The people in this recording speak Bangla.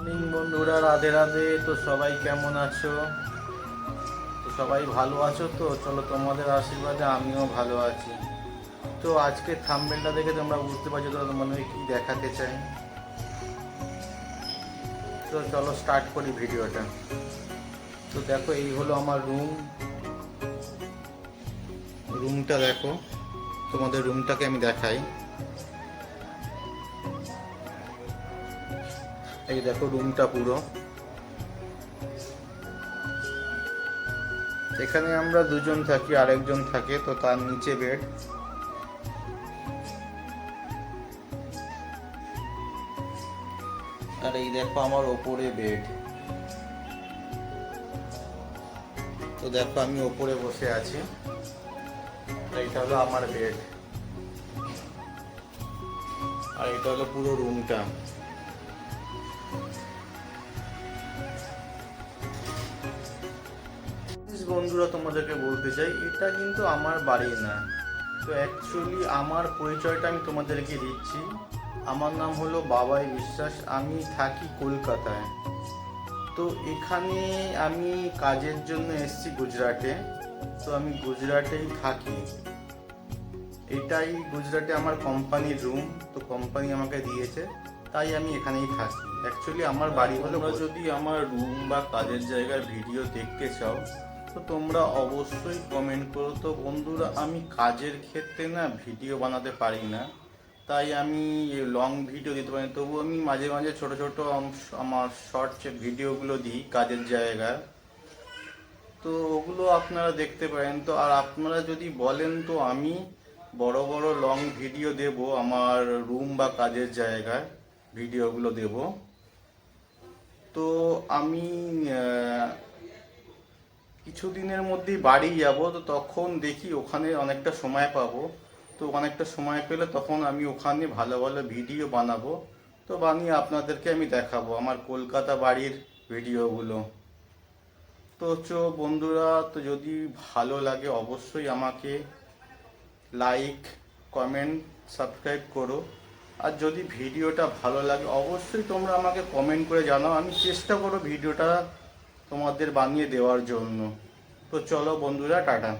মর্নিং বন্ধুরা। রাধে রাধে। তো সবাই কেমন আছো? তো সবাই ভালো আছো তো? চলো তোমাদের আশীর্বাদে আমিও ভালো আছি। তো আজকে থাম্বেলটা দেখে তোমরা বুঝতে পারছ তো মনে কি দেখাতে চাই? তো চলো স্টার্ট করি ভিডিওটা। তো দেখো, এই হলো আমার রুম রুমটা দেখো। তোমাদের রুমটাকে আমি দেখাই। এই দেখো রুমটা পুরো। এখানে আমরা দুজন থাকি, আরেকজন থাকে, তো তার নিচে বেড আর এই দেখো আমার ওপরে বেড তো দেখো আমি ওপরে বসে আছি। এটা হলো আমার বেড আর এটা হলো পুরো রুমটা বন্ধুরা তোমাদেরকে বলতে চাই, এটা কিন্তু আমার বাড়ি না। তো অ্যাকচুয়ালি আমার পরিচয়টা আমি তোমাদেরকে দিচ্ছি। আমার নাম হলো বাবাই বিশ্বাস, আমি থাকি কলকাতায়। তো এখানে আমি কাজের জন্য এসেছি গুজরাটে। তো আমি গুজরাটেই থাকি। এটাই গুজরাটে আমার কোম্পানির রুম তো কোম্পানি আমাকে দিয়েছে, তাই আমি এখানেই থাকি। অ্যাকচুয়ালি আমার বাড়ি হলো যদি আমার রুম বা কাজের জায়গার ভিডিও দেখতে চাও তো তোমরা অবশ্যই কমেন্ট করো। তো বন্ধুরা, আমি কাজের ক্ষেত্রে না ভিডিও বানাতে পারি না। তাই আমি লং ভিডিও দিতে পারি। তবু আমি মাঝে মাঝে ছোট ছোট আমার শর্ট ভিডিওগুলো দিই কাজের জায়গায়, তো ওগুলো আপনারা দেখতে পারেন। তো আর আপনারা যদি বলেন, তো আমি বড় বড় লং ভিডিও দেব আমার রুম বা কাজের জায়গায় ভিডিওগুলো দেব। তো আমি কিছুদিনের মধ্যেই বাড়ি যাব, তো তখন দেখি ওখানে অনেকটা সময় পাবো। তো অনেকটা সময় পেলে তখন আমি ওখানে ভালো ভালো ভিডিও বানাবো। তো বানিয়ে আপনাদেরকে আমি দেখাবো আমার কলকাতা বাড়ির ভিডিওগুলো। তো চো বন্ধুরা, তো যদি ভালো লাগে অবশ্যই আমাকে লাইক, কমেন্ট, সাবস্ক্রাইব করো। আর যদি ভিডিওটা ভালো লাগে অবশ্যই তোমরা আমাকে কমেন্ট করে জানাও। আমি চেষ্টা করো ভিডিওটা তোমাদের বানিয়ে দেওয়ার জন্য। তো চলো বন্ধুরা টাটা।